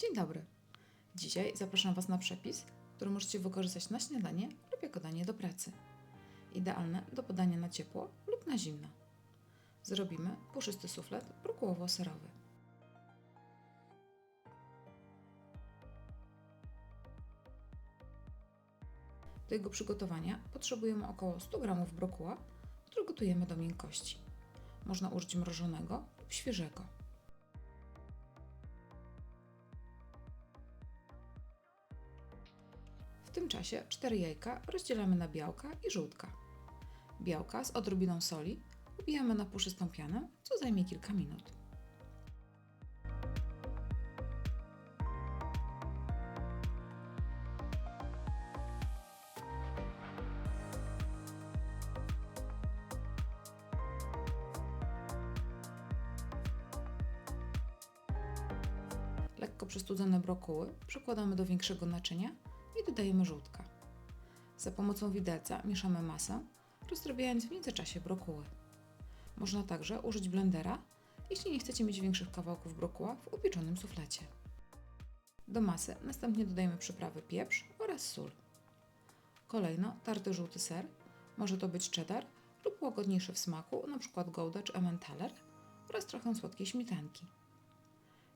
Dzień dobry. Dzisiaj zapraszam Was na przepis, który możecie wykorzystać na śniadanie lub jako danie do pracy. Idealne do podania na ciepło lub na zimno. Zrobimy puszysty suflet brokułowo-serowy. Do jego przygotowania potrzebujemy około 100 g brokuła, który gotujemy do miękkości. Można użyć mrożonego lub świeżego. W tym czasie 4 jajka rozdzielamy na białka i żółtka. Białka z odrobiną soli ubijamy na puszystą pianę, co zajmie kilka minut. Lekko przestudzone brokuły przekładamy do większego naczynia i dodajemy żółtka. Za pomocą widelca mieszamy masę, rozdrabiając w międzyczasie brokuły. Można także użyć blendera, jeśli nie chcecie mieć większych kawałków brokuła w upieczonym suflecie. Do masy następnie dodajemy przyprawy pieprz oraz sól. Kolejno tarty żółty ser, może to być cheddar lub łagodniejszy w smaku, np. gouda czy emmentaler oraz trochę słodkiej śmietanki.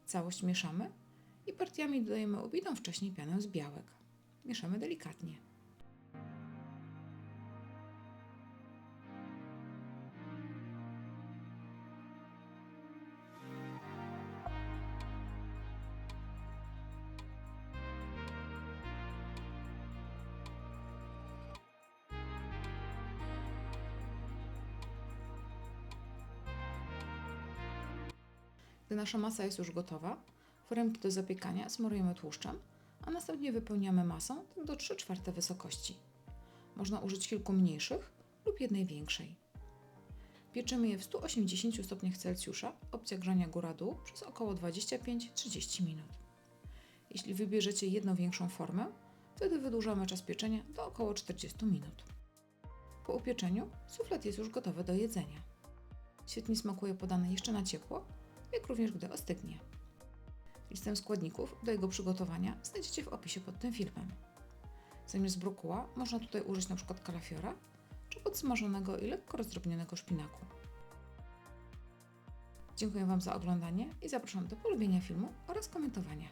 Całość mieszamy i partiami dodajemy ubitą wcześniej pianę z białek. Mieszamy delikatnie. Gdy nasza masa jest już gotowa, foremki do zapiekania smarujemy tłuszczem, a następnie wypełniamy masą do 3 czwarte wysokości. Można użyć kilku mniejszych lub jednej większej. Pieczymy je w 180 stopniach Celsjusza, opcja grzania góra-dół przez około 25-30 minut. Jeśli wybierzecie jedną większą formę, wtedy wydłużamy czas pieczenia do około 40 minut. Po upieczeniu suflet jest już gotowy do jedzenia. Świetnie smakuje podany jeszcze na ciepło, jak również gdy ostygnie. Listę składników do jego przygotowania znajdziecie w opisie pod tym filmem. Zamiast brokuła można tutaj użyć np. kalafiora czy podsmażonego i lekko rozdrobnionego szpinaku. Dziękuję Wam za oglądanie i zapraszam do polubienia filmu oraz komentowania.